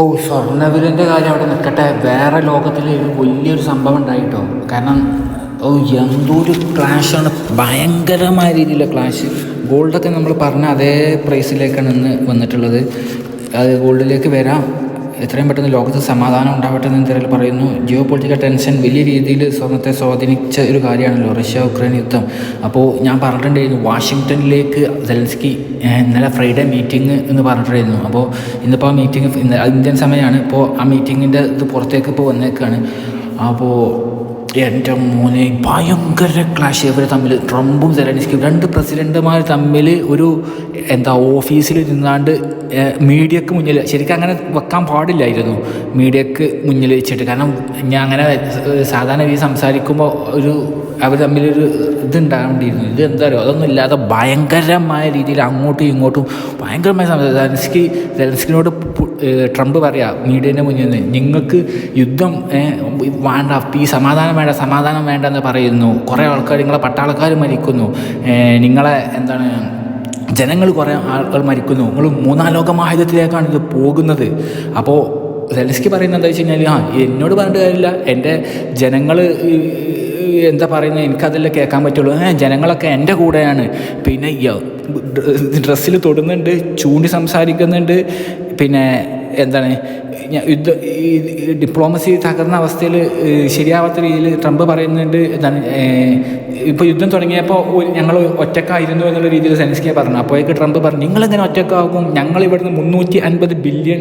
ഓ സ്വർണവിലന്റെ കാര്യം അവിടെ നിൽക്കട്ടെ. വേറെ ലോകത്തിൽ വലിയൊരു സംഭവം ഉണ്ടായിട്ടോ? കാരണം ഓ എന്തൊരു ക്ലാഷാണ് ഭയങ്കരമായ രീതിയിലുള്ള ക്ലാഷ് ഗോൾഡൊക്കെ നമ്മൾ പറഞ്ഞ അതേ പ്രൈസിലേക്കാണ് ഇന്ന് വന്നിട്ടുള്ളത്. അത് ഗോൾഡിലേക്ക് വരാം. എത്രയും പെട്ടെന്ന് ലോകത്ത് സമാധാനം ഉണ്ടാവട്ടെ എന്ന് തിരയിൽ പറയുന്നു. ജിയോ പൊളിറ്റിക്കൽ ടെൻഷൻ വലിയ രീതിയിൽ സ്വർണത്തെ സ്വാധീനിച്ച ഒരു കാര്യമാണല്ലോ റഷ്യ ഉക്രൈൻ യുദ്ധം. അപ്പോൾ ഞാൻ പറഞ്ഞിട്ടുണ്ടായിരുന്നു വാഷിങ്ടണിലേക്ക് സെലൻസ്കി ഇന്നലെ ഫ്രൈഡേ മീറ്റിംഗ് എന്ന് പറഞ്ഞിട്ടുണ്ടായിരുന്നു. അപ്പോൾ ഇന്നിപ്പോൾ ആ മീറ്റിംഗ് ഇന്ത്യൻ സമയമാണ്. ഇപ്പോൾ ആ മീറ്റിങ്ങിന്റെ ഇത് പുറത്തേക്ക് ഇപ്പോൾ വന്നേക്കാണ്. അപ്പോൾ എന്റെ മോനെ ഭയങ്കര ക്ലാഷ് ഇവർ തമ്മിൽ ട്രംപും സെലൻസ്കിയും രണ്ട് പ്രസിഡന്റുമാർ തമ്മിൽ ഒരു എന്താ ഓഫീസിൽ നിന്നാണ്ട് മീഡിയക്ക് മുന്നിൽ ശരിക്കും അങ്ങനെ വെക്കാൻ പാടില്ലായിരുന്നു. മീഡിയക്ക് മുന്നിൽ വെച്ചിട്ട്. കാരണം ഞാൻ അങ്ങനെ സാധാരണ രീതി സംസാരിക്കുമ്പോൾ ഒരു അവർ തമ്മിലൊരു ഇതുണ്ടാകേണ്ടിയിരുന്നു ഇത് എന്താ പറയുക അതൊന്നും ഇല്ലാതെ ഭയങ്കരമായ രീതിയിൽ അങ്ങോട്ടും ഇങ്ങോട്ടും ഭയങ്കരമായ സെലൻസ്കി സെലൻസ്കിനോട് ട്രംപ് പറയാം മീഡിയന്റെ മുന്നിൽ നിന്ന് നിങ്ങൾക്ക് യുദ്ധം വേണ്ട ഈ സമാധാനം വേണ്ട സമാധാനം വേണ്ട എന്ന് പറയുന്നു. കുറേ ആൾക്കാർ നിങ്ങളെ പട്ടാളക്കാർ മരിക്കുന്നു. നിങ്ങളെ എന്താണ് ജനങ്ങൾ കുറേ ആൾക്കാർ മരിക്കുന്നു. നിങ്ങൾ മൂന്നാം ലോക ഇത് പോകുന്നത്. അപ്പോൾ സെലസ്കി പറയുന്നത് എന്താ വെച്ച് കഴിഞ്ഞാൽ ആ എന്നോട് പറഞ്ഞിട്ട് കാര്യമില്ല. എന്റെ ജനങ്ങൾ എന്താ പറയുന്നത് എനിക്കതല്ല കേൾക്കാൻ പറ്റുള്ളൂ. ജനങ്ങളൊക്കെ എന്റെ കൂടെയാണ്. പിന്നെ ഡ്രസ്സിൽ തൊടുന്നുണ്ട് ചൂണ്ടി സംസാരിക്കുന്നുണ്ട്. പിന്നെ എന്താണ് യുദ്ധ ഈ ഡിപ്ലോമസി തകർന്ന അവസ്ഥയിൽ ശരിയാവാത്ത രീതിയിൽ ട്രംപ് പറയുന്നുണ്ട് എന്താണ് ഇപ്പോൾ യുദ്ധം തുടങ്ങിയപ്പോൾ ഞങ്ങൾ ഒറ്റക്കായിരുന്നു എന്നുള്ള രീതിയിൽ സെൻസ്കിയെ പറഞ്ഞു. അപ്പോഴേക്ക് ട്രംപ് പറഞ്ഞു നിങ്ങളെങ്ങനെ ഒറ്റക്കാകും? ഞങ്ങൾ ഇവിടുന്ന് മുന്നൂറ്റി അൻപത് ബില്യൺ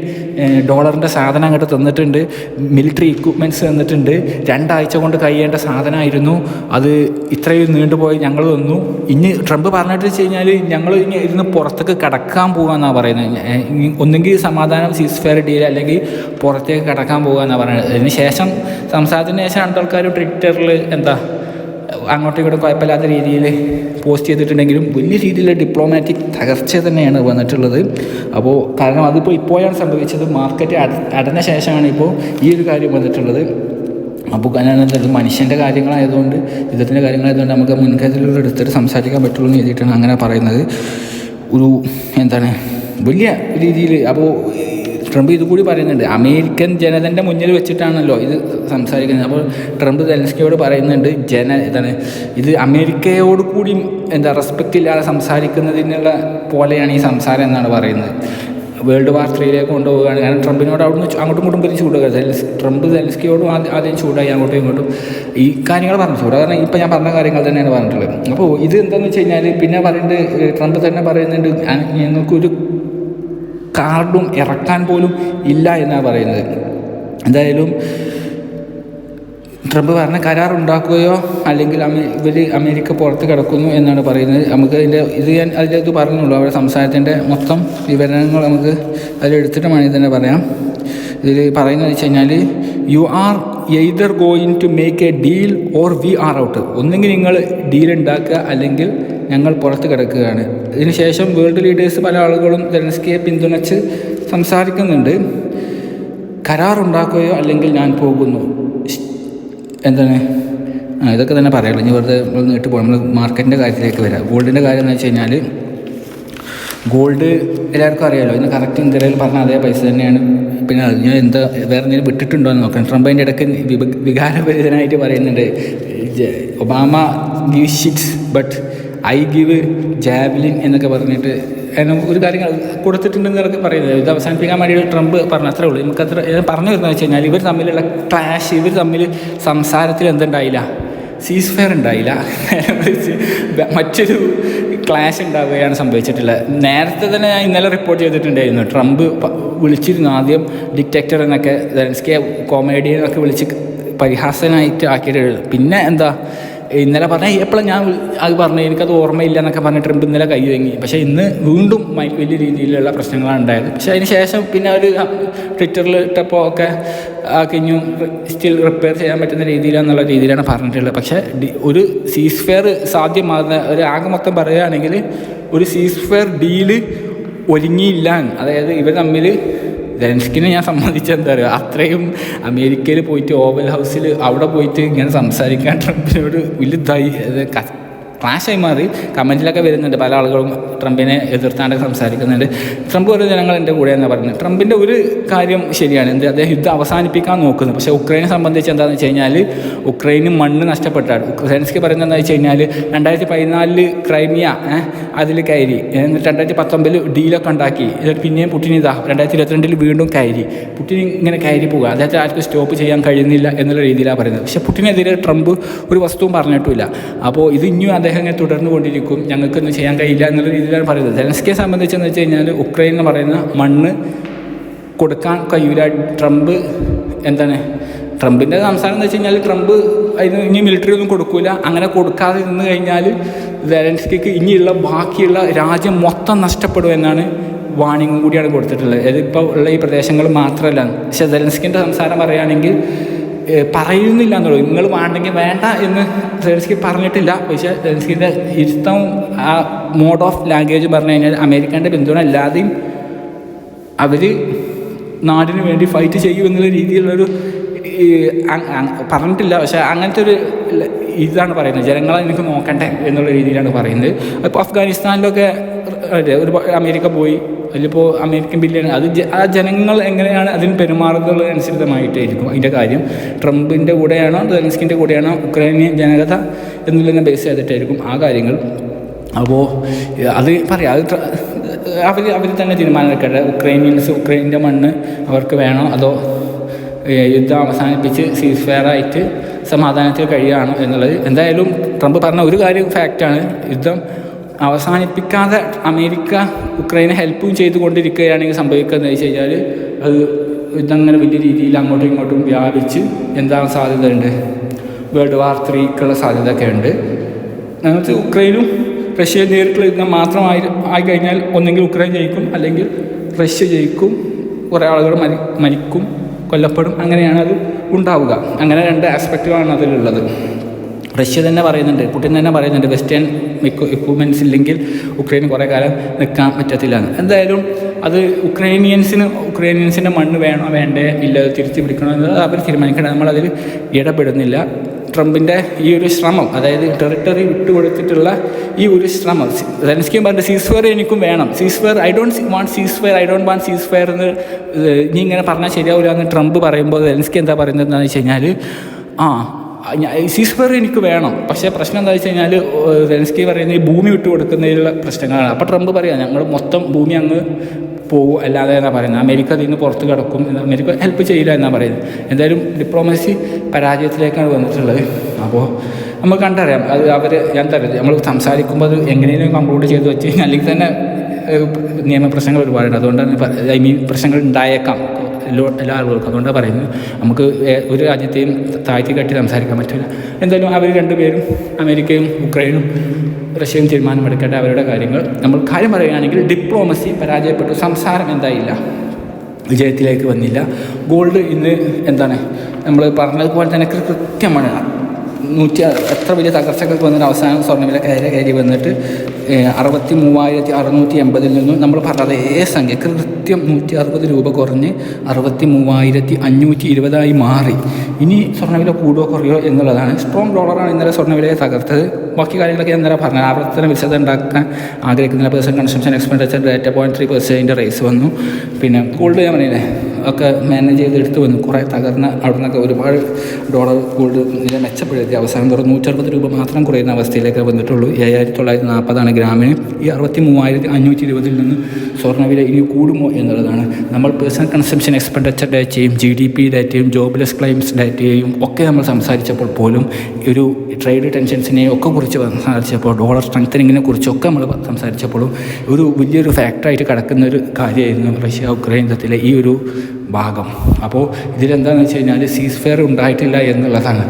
ഡോളറിന്റെ സാധനം അങ്ങോട്ട് തന്നിട്ടുണ്ട്. മിലിറ്ററി ഇക്വിപ്മെന്റ്സ് തന്നിട്ടുണ്ട്. രണ്ടാഴ്ച കൊണ്ട് കഴിയേണ്ട സാധനമായിരുന്നു അത് ഇത്രയും നീണ്ടുപോയി ഞങ്ങൾ തന്നു. ഇനി ട്രംപ് പറഞ്ഞിട്ട് വെച്ച് കഴിഞ്ഞാൽ ഞങ്ങൾ ഇനി ഇരുന്ന് പുറത്തേക്ക് കടക്കാൻ പോകാമെന്നാണ് പറയുന്നത്. ഒന്നെങ്കിൽ സമാധാനം സീസ് ഫെയർ ഡീൽ അല്ലെങ്കിൽ പുറത്തേക്ക് കടക്കാൻ എന്നാണ് പറയുന്നത്. അതിന് ശേഷം സംസാരത്തിന് ശേഷം രണ്ടാൾക്കാർ ട്വിറ്ററിൽ എന്താ അങ്ങോട്ടും ഇങ്ങോട്ടും കുഴപ്പമില്ലാത്ത രീതിയിൽ പോസ്റ്റ് ചെയ്തിട്ടുണ്ടെങ്കിലും വലിയ രീതിയിലുള്ള ഡിപ്ലോമാറ്റിക് തകർച്ച തന്നെയാണ് വന്നിട്ടുള്ളത്. അപ്പോൾ കാരണം അതിപ്പോൾ ഇപ്പോഴാണ് സംഭവിച്ചത്. മാർക്കറ്റ് അട അടഞ്ഞ ശേഷമാണ് ഇപ്പോൾ ഈ ഒരു കാര്യം വന്നിട്ടുള്ളത്. അപ്പോൾ കാരണം മനുഷ്യന്റെ കാര്യങ്ങളായതുകൊണ്ട് യുദ്ധത്തിന്റെ കാര്യങ്ങളായതുകൊണ്ട് നമുക്ക് മുൻകരുതലുകൾ എടുത്തിട്ട് സംസാരിക്കാൻ പറ്റുള്ളൂ എന്ന് എഴുതിയിട്ടാണ് അങ്ങനെ പറയുന്നത്. ഒരു എന്താണ് വലിയ രീതിയിൽ അപ്പോൾ ട്രംപ് ഇതുകൂടി പറയുന്നുണ്ട്. അമേരിക്കൻ ജനതന്റെ മുന്നിൽ വെച്ചിട്ടാണല്ലോ ഇത് സംസാരിക്കുന്നത്. അപ്പോൾ ട്രംപ് സെലൻസ്കിയോട് പറയുന്നുണ്ട് ജന എന്താണ് ഇത് അമേരിക്കയോട് കൂടി എന്താ റെസ്പെക്റ്റ് ഇല്ലാതെ സംസാരിക്കുന്നതിനുള്ള പോലെയാണ് ഈ സംസാരം എന്നാണ് പറയുന്നത്. വേൾഡ് വാർ ത്രീയിലേക്ക് കൊണ്ടുപോവുകയാണ്. കാരണം ട്രംപിനോട് അവിടുന്ന് അങ്ങോട്ടും ഇങ്ങോട്ടും പോയി ചൂടുക ട്രംപ് സെൽസ്കിയോടും ആദ്യം ചൂടായി അങ്ങോട്ടും ഇങ്ങോട്ടും. ഈ കാര്യങ്ങൾ പറഞ്ഞു. ചൂട് കാരണം ഇപ്പം ഞാൻ പറഞ്ഞ കാര്യങ്ങൾ തന്നെയാണ് പറഞ്ഞിട്ടുള്ളത്. അപ്പോൾ ഇത് എന്താണെന്ന് വെച്ച് കഴിഞ്ഞാൽ പിന്നെ പറയുന്നത് ട്രംപ് തന്നെ പറയുന്നുണ്ട് "ആ- ഞങ്ങൾക്കൊരു കാർഡും ഇറക്കാൻ പോലും ഇല്ല എന്നാണ് പറയുന്നത്. എന്തായാലും ട്രംപ് പറഞ്ഞ കരാർ ഉണ്ടാക്കുകയോ അല്ലെങ്കിൽ ഇവർ അമേരിക്ക പുറത്ത് കിടക്കുന്നു എന്നാണ് പറയുന്നത്. നമുക്ക് അതിന്റെ ഇത് ഞാൻ അതിന്റെ ഇത് പറഞ്ഞുള്ളൂ. അവരുടെ സംസാരത്തിന്റെ മൊത്തം വിവരങ്ങൾ നമുക്ക് അതിലെടുത്തിട്ട് വേണമെങ്കിൽ തന്നെ പറയാം. ഇതിൽ പറയുന്നത് വെച്ച് കഴിഞ്ഞാൽ you are either going to make a deal or we are out ഒന്നെങ്കിൽ നിങ്ങൾ ഡീൽ ഉണ്ടാക്കുക അല്ലെങ്കിൽ ഞങ്ങൾ പുറത്ത് കിടക്കുകയാണ്. ഇതിനുശേഷം വേൾഡ് ലീഡേഴ്സ് പല ആളുകളും ജെലൻസ്കിയെ പിന്തുണച്ച് സംസാരിക്കുന്നുണ്ട്. കരാറുണ്ടാക്കുകയോ അല്ലെങ്കിൽ ഞാൻ പോകുന്നു. എന്താണ്? ആ ഇതൊക്കെ തന്നെ പറയുള്ളൂ ഇനി വെറുതെ നമ്മൾ നീട്ട് പോകണം നമ്മൾ മാർക്കറ്റിന്റെ കാര്യത്തിലേക്ക് വരാം. ഗോൾഡിന്റെ കാര്യം എന്ന് വെച്ച് കഴിഞ്ഞാൽ ഗോൾഡ് എല്ലാവർക്കും അറിയാമല്ലോ ഇന്ന് കറക്റ്റ് ഇന്ത്യയിൽ പറഞ്ഞാൽ അതേ പൈസ തന്നെയാണ്. പിന്നെ ഞാൻ എന്താ വേറെ എന്തെങ്കിലും വിട്ടിട്ടുണ്ടോ എന്ന് നോക്കാം ട്രംപ് അതിന്റെ ഇടയ്ക്ക് വികാരഭരിതനായിട്ട് പറയുന്നുണ്ട്. Obama give shits but I give javelin എന്നൊക്കെ പറഞ്ഞിട്ട് ഒരു കാര്യങ്ങൾ കൊടുത്തിട്ടുണ്ടെന്നൊക്കെ പറയുന്നത്. ഇത് അവസാനിപ്പിക്കാൻ വേണ്ടി ട്രംപ് പറഞ്ഞു അത്രേ ഉള്ളൂ. നമുക്ക് അത്ര പറഞ്ഞു വരുന്നത് വെച്ച് കഴിഞ്ഞാൽ ഇവർ തമ്മിലുള്ള ക്ലാഷ് ഇവർ തമ്മിൽ സംസാരത്തിൽ എന്തുണ്ടായില്ല? സീസ് ഫെയർ ഉണ്ടായില്ല. മറ്റൊരു ക്ലാഷ് ഉണ്ടാവുകയാണ് സംഭവിച്ചിട്ടുള്ളത്. നേരത്തെ തന്നെ ഞാൻ ഇന്നലെ റിപ്പോർട്ട് ചെയ്തിട്ടുണ്ടായിരുന്നു. ട്രംപ് വിളിച്ചിരുന്നു ആദ്യം ഡിറ്റക്ടർ എന്നൊക്കെ സെലൻസ്കിയെ കോമേഡിയൻ എന്നൊക്കെ വിളിച്ച് പരിഹാസനായിട്ട് ആക്കിയിട്ട് പിന്നെ എന്താ? ഇന്നലെ പറഞ്ഞാൽ എപ്പോഴും ഞാൻ അത് പറഞ്ഞു എനിക്കത് ഓർമ്മയില്ല എന്നൊക്കെ പറഞ്ഞ് ട്രംപ് ഇന്നലെ കൈ വാങ്ങി പക്ഷേ ഇന്ന് വീണ്ടും മൈക്ക് വലിയ രീതിയിലുള്ള പ്രശ്നങ്ങളാണ് ഉണ്ടായത്. പക്ഷേ അതിന് ശേഷം പിന്നെ അവർ ട്വിറ്ററിൽ ഇട്ടപ്പോൾ ഒക്കെ കഴിഞ്ഞു സ്റ്റിൽ റിപ്പയർ ചെയ്യാൻ പറ്റുന്ന രീതിയിലാണെന്നുള്ള രീതിയിലാണ് പറഞ്ഞിട്ടുള്ളത്. പക്ഷേ ഒരു സീസ് ഫെയർ സാധ്യമാകുന്ന ഒരു ആകെ മൊത്തം പറയുകയാണെങ്കിൽ ഒരു സീസ് ഫെയർ ഡീൽ ഒരുങ്ങിയില്ല. അതായത് ഇവർ തമ്മിൽ സെലൻസ്കിനെ ഞാൻ സംബന്ധിച്ച് എന്താ പറയുക അത്രയും അമേരിക്കയിൽ പോയിട്ട് ഓവൽ ഹൗസിൽ അവിടെ പോയിട്ട് ഇങ്ങനെ സംസാരിക്കാൻ ട്രംപിനോട് ഇത് ക- ക്ലാഷായി മാറി. കമന്റിലൊക്കെ വരുന്നുണ്ട് പല ആളുകളും ട്രംപിനെ എതിർത്താണ്ടൊക്കെ സംസാരിക്കുന്നുണ്ട്. ട്രംപ് ഒരു ജനങ്ങൾ എന്റെ കൂടെ എന്ന് പറയുന്നത്. ട്രംപിന്റെ ഒരു കാര്യം ശരിയാണ്. എന്ത് അദ്ദേഹം യുദ്ധം അവസാനിപ്പിക്കാൻ നോക്കുന്നു. പക്ഷേ ഉക്രൈനെ സംബന്ധിച്ച് എന്താണെന്ന് വെച്ച് കഴിഞ്ഞാൽ ഉക്രൈന് മണ്ണ് നഷ്ടപ്പെട്ടാണ്. ഉക്രൈൻസ്ക്ക് പറയുന്നത് എന്താ വെച്ച് കഴിഞ്ഞാൽ രണ്ടായിരത്തി പതിനാലിൽ ക്രൈമിയ അതിൽ കയറി. എന്നിട്ട് രണ്ടായിരത്തി പത്തൊമ്പതിൽ ഡീലൊക്കെ ഉണ്ടാക്കി. എന്നിട്ട് പിന്നെയും പുട്ടിൻ ഇതാ രണ്ടായിരത്തി ഇരുപത്തിരണ്ടിൽ വീണ്ടും കയറി. പുട്ടിൻ ഇങ്ങനെ കയറി പോകുക അദ്ദേഹത്തെ ആർക്കും സ്റ്റോപ്പ് ചെയ്യാൻ കഴിയുന്നില്ല എന്നുള്ള രീതിയിലാണ് പറയുന്നത്. പക്ഷേ പുട്ടിനെതിരെ ട്രംപ് ഒരു വസ്തുവും പറഞ്ഞിട്ടില്ല അപ്പോൾ ഇത് ഇനിയും അദ്ദേഹം ഇങ്ങനെ തുടർന്നു കൊണ്ടിരിക്കും. ഞങ്ങൾക്കൊന്നും ചെയ്യാൻ കഴിയില്ല എന്നുള്ള രീതിയിലാണ് പറയുന്നത്. സെലൻസ്കിയെ സംബന്ധിച്ചെന്ന് വെച്ച് കഴിഞ്ഞാൽ ഉക്രൈൻ എന്ന് പറയുന്ന മണ്ണ് കൊടുക്കാൻ കഴിയൂല. ട്രംപ് എന്താണ്? ട്രംപിന്റെ സംസാരം എന്ന് വെച്ച് കഴിഞ്ഞാൽ ട്രംപ് അതിന് ഇനി മിലിറ്ററി ഒന്നും കൊടുക്കൂല. അങ്ങനെ കൊടുക്കാതെ നിന്ന് കഴിഞ്ഞാൽ സെലൻസ്കിക്ക് ഇനിയുള്ള ബാക്കിയുള്ള രാജ്യം മൊത്തം നഷ്ടപ്പെടും എന്നാണ് വാണിംഗ് കൂടിയാണ് കൊടുത്തിട്ടുള്ളത്. ഇതിപ്പോൾ ഉള്ള ഈ പ്രദേശങ്ങൾ മാത്രമല്ല. പക്ഷേ സെലൻസ്കിന്റെ സംസാരം പറയുകയാണെങ്കിൽ പറയുന്നില്ല എന്നുള്ളൂ. നിങ്ങൾ വേണ്ടെങ്കിൽ വേണ്ട എന്ന് സെലൻസ്കി പറഞ്ഞിട്ടില്ല. പക്ഷേ സെലൻസ്കിന്റെ ഇരുത്തവും ആ മോഡ് ഓഫ് ലാംഗ്വേജ് പറഞ്ഞു കഴിഞ്ഞാൽ അമേരിക്കന്റെ പിന്തുണ അല്ലാതെയും അവർ നാടിന് വേണ്ടി ഫൈറ്റ് ചെയ്യും എന്നുള്ള രീതിയിലുള്ളൊരു പറഞ്ഞിട്ടില്ല. പക്ഷെ അങ്ങനത്തെ ഒരു ഇതാണ് പറയുന്നത്. ജനങ്ങളെ എനിക്ക് നോക്കണ്ടേ എന്നുള്ള രീതിയിലാണ് പറയുന്നത്. അപ്പോൾ അഫ്ഗാനിസ്ഥാനിലൊക്കെ ഒരു അമേരിക്ക പോയി. അതിലിപ്പോൾ അമേരിക്കൻ ബില്യൺ അത് ആ ജനങ്ങൾ എങ്ങനെയാണ് അതിന് പെരുമാറുന്നത് അനുസൃതമായിട്ടായിരിക്കും അതിന്റെ കാര്യം. ട്രംപിന്റെ കൂടെയാണോ സെലൻസ്കിന്റെ കൂടെയാണോ ഉക്രൈനിയൻ ജനത എന്നുള്ളതിനെ ബേസ് ചെയ്തിട്ടായിരിക്കും ആ കാര്യങ്ങൾ. അപ്പോൾ അത് പറയാം അത് അവർ അവർ തന്നെ തീരുമാനമെടുക്കട്ടെ. ഉക്രൈനിയൻസ് ഉക്രൈന്റെ മണ്ണ് അവർക്ക് വേണോ അതോ യുദ്ധം അവസാനിപ്പിച്ച് സീസ് ഫെയർ ആയിട്ട് സമാധാനത്തിൽ കഴിയുകയാണോ എന്നുള്ളത്. എന്തായാലും ട്രംപ് പറഞ്ഞ ഒരു കാര്യം ഫാക്റ്റാണ് യുദ്ധം അവസാനിപ്പിക്കാതെ അമേരിക്ക ഉക്രൈനെ ഹെൽപ്പും ചെയ്തുകൊണ്ടിരിക്കുകയാണെങ്കിൽ സംഭവിക്കുന്നത് വെച്ച് കഴിഞ്ഞാൽ അത് ഇതങ്ങനെ വലിയ രീതിയിൽ അങ്ങോട്ടും ഇങ്ങോട്ടും വ്യാപിച്ച് എന്താണ് സാധ്യതയുണ്ട്. വേൾഡ് വാർ ത്രീക്കുള്ള സാധ്യതയൊക്കെ ഉണ്ട് ഞങ്ങൾക്ക് ഉക്രൈനും റഷ്യയും നേരിട്ടുള്ള യുദ്ധം മാത്രമായി ആയി കഴിഞ്ഞാൽ ഒന്നെങ്കിൽ ഉക്രൈൻ ജയിക്കും അല്ലെങ്കിൽ റഷ്യ ജയിക്കും കുറേ ആളുകൾ മരി മരിക്കും കൊല്ലപ്പെടും അങ്ങനെയാണ് അത് ഉണ്ടാവുക. അങ്ങനെ രണ്ട് ആസ്പെക്റ്റുകളാണ് അതിലുള്ളത്. റഷ്യ തന്നെ പറയുന്നുണ്ട് പുടിൻ തന്നെ പറയുന്നുണ്ട് വെസ്റ്റേൺ എക്വിപ്മെന്റ്സ് ഇല്ലെങ്കിൽ ഉക്രൈൻ കുറേ കാലം നിൽക്കാൻ പറ്റത്തില്ല എന്തായാലും അത് ഉക്രൈനിയൻസിന് ഉക്രൈനിയൻസിന്റെ മണ്ണ് വേണോ വേണ്ടേ ഇല്ല തിരിച്ചു പിടിക്കണോ എന്നത് അവർ തീരുമാനിക്കണം. നമ്മളതിൽ ഇടപെടുന്നില്ല. ട്രംപിന്റെ ഈ ഒരു ശ്രമം അതായത് ടെറിട്ടറി വിട്ടുകൊടുത്തിട്ടുള്ള ഈ ഒരു ശ്രമം സെൻസ്കി പറഞ്ഞിട്ട് സീസ്ഫെയർ എനിക്കും വേണം. Ceasefire I don't want ceasefire I don't want ceasefire എന്ന് ഏഹ്, നീ ഇങ്ങനെ പറഞ്ഞാൽ ശരിയാവില്ല എന്ന് ട്രംപ് പറയുമ്പോൾ സെൻസ്കി എന്താ പറയുന്നത് എന്താണെന്ന് വെച്ച് കഴിഞ്ഞാൽ ആ സീസ്ഫെയർ എനിക്ക് വേണം. പക്ഷേ പ്രശ്നം എന്താ വെച്ച് കഴിഞ്ഞാൽ സെലൻസ്കി പറയുന്നത് ഈ ഭൂമി വിട്ടു കൊടുക്കുന്നതിലുള്ള പ്രശ്നങ്ങളാണ്. അപ്പോൾ ട്രംപ് പറയാം ഞങ്ങൾ മൊത്തം ഭൂമി അങ്ങ് പോകും അല്ലാതെ എന്നാ പറയുന്നത് അമേരിക്ക അതിൽ നിന്ന് പുറത്ത് കിടക്കും അമേരിക്ക ഹെൽപ്പ് ചെയ്യില്ല എന്നാണ് പറയുന്നത് എന്തായാലും ഡിപ്ലോമസി പരാജയത്തിലേക്കാണ് വന്നിട്ടുള്ളത്. അപ്പോൾ നമ്മൾ കണ്ടറിയാം അത് അവർ ഞാൻ തരാം നമ്മൾ സംസാരിക്കുമ്പോൾ അത് എങ്ങനെയും കൺക്ലൂഡ് ചെയ്ത് വെച്ച് അല്ലെങ്കിൽ തന്നെ നിയമപ്രശ്നങ്ങൾ ഒരുപാടുണ്ട്. അതുകൊണ്ടാണ് ഐ മീൻ പ്രശ്നങ്ങൾ ഉണ്ടായേക്കാം. എല്ലാ ആളുകൾക്കും. അതുകൊണ്ടാണ് പറയുന്നത്. നമുക്ക് ഒരു രാജ്യത്തെയും താഴ്ത്തി കെട്ടി സംസാരിക്കാൻ പറ്റില്ല എന്തായാലും അവർ രണ്ടുപേരും അമേരിക്കയും ഉക്രൈനും റഷ്യയും തീരുമാനമെടുക്കേണ്ട അവരുടെ കാര്യങ്ങൾ. നമ്മൾ കാര്യം പറയുകയാണെങ്കിൽ ഡിപ്ലോമസി പരാജയപ്പെട്ടു. സംസാരം എന്തായില്ല? വിജയത്തിലേക്ക് വന്നില്ല. ഗോൾഡ് ഇന്ന് എന്താണ്? നമ്മൾ പറഞ്ഞതുപോലെ തന്നെ കൃത്യമാണ്. നൂറ്റി എത്ര വലിയ തകർച്ചകൾക്ക് വന്നിട്ട് അവസാനം സ്വർണവില കയറി കയറി വന്നിട്ട് അറുപത്തി മൂവായിരത്തി അറുന്നൂറ്റി എൺപതിൽ നിന്നും നമ്മൾ പറഞ്ഞ അതേ സംഖ്യ കൃത്യം നൂറ്റി അറുപത് രൂപ കുറഞ്ഞ് അറുപത്തി മൂവായിരത്തി അഞ്ഞൂറ്റി ഇരുപതായി മാറി. ഇനി സ്വർണവില കൂടുകയോ കുറയോ എന്നുള്ളതാണ്. സ്ട്രോങ് ഡോളറാണ് ഇന്നലെ സ്വർണവിലയെ തകർത്തത്. ബാക്കി കാര്യങ്ങളൊക്കെ ഇന്നലെ പറഞ്ഞത് ആവർത്തന വിശദം ഉണ്ടാക്കാൻ ആഗ്രഹിക്കുന്നില്ല person consumption expenditure data point three പെർസെന്റിന്റെ raise വന്നു. പിന്നെ ഗോൾഡ് ഞാൻ പറഞ്ഞില്ലേ? ഒക്കെ മാനേജ് ചെയ്ത് എടുത്തു വന്നു. കുറേ തകർന്ന അവിടെ നിന്നൊക്കെ ഒരുപാട് ഡോളർ ഗോൾഡ് നില മെച്ചപ്പെടുത്തി. അവസാനം തുറന്ന് നൂറ്ററുപത് രൂപ മാത്രം കുറയുന്ന അവസ്ഥയിലേക്ക് വന്നിട്ടുള്ളൂ. ഏഴായിരത്തി തൊള്ളായിരത്തി നാൽപ്പതാണ് ഗ്രാമിന് ഈ അറുപത്തി മൂവായിരത്തി അഞ്ഞൂറ്റി ഇരുപതിൽ നിന്ന് സ്വർണവില ഇനി കൂടുമോ എന്നുള്ളതാണ്. നമ്മൾ പേഴ്സണൽ കൺസംഷൻ എക്സ്പെൻഡിച്ചർ ഡാറ്റയും ജി ഡി പി ഡാറ്റയും ജോബ്ലെസ് ക്ലെയിംസ് ഡാറ്റയും ഒക്കെ നമ്മൾ സംസാരിച്ചപ്പോൾ പോലും ഒരു ട്രേഡ് ടെൻഷൻസിനെയും ഒക്കെ കുറിച്ച് സംസാരിച്ചപ്പോൾ ഡോളർ സ്ട്രെങ്തനിങ്ങിനെ കുറിച്ചൊക്കെ നമ്മൾ സംസാരിച്ചപ്പോഴും ഒരു വലിയൊരു ഫാക്ടറായിട്ട് കിടക്കുന്ന ഒരു കാര്യമായിരുന്നു റഷ്യ ഉക്രൈൻ യുദ്ധത്തിലെ ഈ ഒരു ഭാഗം. അപ്പോൾ ഇതിലെന്താണെന്ന് വെച്ച് കഴിഞ്ഞാൽ സീസ് ഫെയർ ഉണ്ടായിട്ടില്ല എന്നുള്ളതാണ്.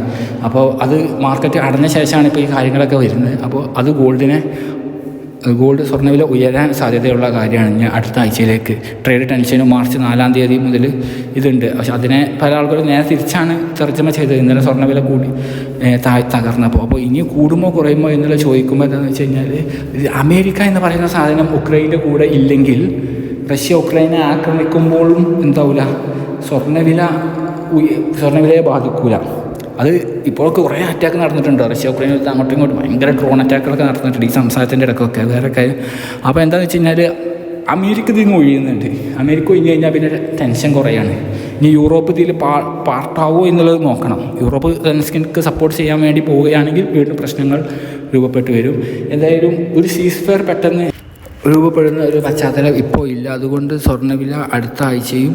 അപ്പോൾ അത് മാർക്കറ്റ് അടഞ്ഞ ശേഷമാണ് ഇപ്പോൾ ഈ കാര്യങ്ങളൊക്കെ വരുന്നത്. അപ്പോൾ അത് ഗോൾഡിനെ ഗോൾഡ് സ്വർണവില ഉയരാൻ സാധ്യതയുള്ള കാര്യമാണ് ഞാൻ അടുത്ത ആഴ്ചയിലേക്ക്. ട്രേഡ് ടെൻഷനും മാർച്ച് നാലാം തീയതി മുതൽ ഇതുണ്ട്. പക്ഷെ അതിനെ പല ആൾക്കാരും നേരെ തിരിച്ചാണ് തർജമ ചെയ്തത്. ഇന്നലെ സ്വർണവില കൂടി താഴ് തകർന്നപ്പോൾ. അപ്പോൾ ഇനി കൂടുമോ കുറയുമോ എന്നുള്ള ചോദിക്കുമ്പോൾ എന്താണെന്ന് വെച്ച് കഴിഞ്ഞാൽ അമേരിക്ക എന്ന് പറയുന്ന സാധനം ഉക്രൈന്റെ കൂടെ ഇല്ലെങ്കിൽ റഷ്യ ഉക്രൈനെ ആക്രമിക്കുമ്പോഴും എന്താവില്ല സ്വർണവില സ്വർണവിലയെ ബാധിക്കൂല. അത് ഇപ്പോഴൊക്കെ കുറേ അറ്റാക്ക് നടന്നിട്ടുണ്ട്. റഷ്യ ഉക്രൈനിൽ അങ്ങോട്ടും ഇങ്ങോട്ടും ഭയങ്കര ഡ്രോൺ അറ്റാക്കുകളൊക്കെ നടന്നിട്ടുണ്ട് ഈ സംസാരത്തിന്റെ ഇടക്കൊക്കെ വേറെ കാര്യം അപ്പോൾ എന്താണെന്ന് വെച്ച് കഴിഞ്ഞാൽ അമേരിക്ക ഇതിന് ഒഴിയുന്നുണ്ട്. അമേരിക്ക ഒഴിഞ്ഞു കഴിഞ്ഞാൽ പിന്നെ ടെൻഷൻ കുറയാണ്. ഇനി യൂറോപ്പ് ഇതിൽ പാ പാർട്ടാവോ എന്നുള്ളത് നോക്കണം. യൂറോപ്പ് സ്കിൻക്ക് സപ്പോർട്ട് ചെയ്യാൻ വേണ്ടി പോവുകയാണെങ്കിൽ വീണ്ടും പ്രശ്നങ്ങൾ രൂപപ്പെട്ട് വരും. എന്തായാലും ഒരു സീസ് ഫെയർ പെട്ടെന്ന് രൂപപ്പെടുന്ന ഒരു പശ്ചാത്തലം ഇപ്പോൾ ഇല്ല. അതുകൊണ്ട് സ്വർണവില അടുത്ത ആഴ്ചയും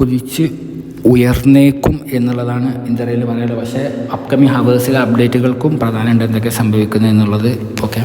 കുതിച്ച് ഉയർന്നേക്കും എന്നുള്ളതാണ് ഇന്ത്യയിൽ പറയുന്നത് പക്ഷേ അപ്കമിങ് ഹവേഴ്സിലെ അപ്ഡേറ്റുകൾക്കും പ്രധാനമുണ്ട് എന്തൊക്കെ സംഭവിക്കുന്നു എന്നുള്ളത്. ഓക്കെ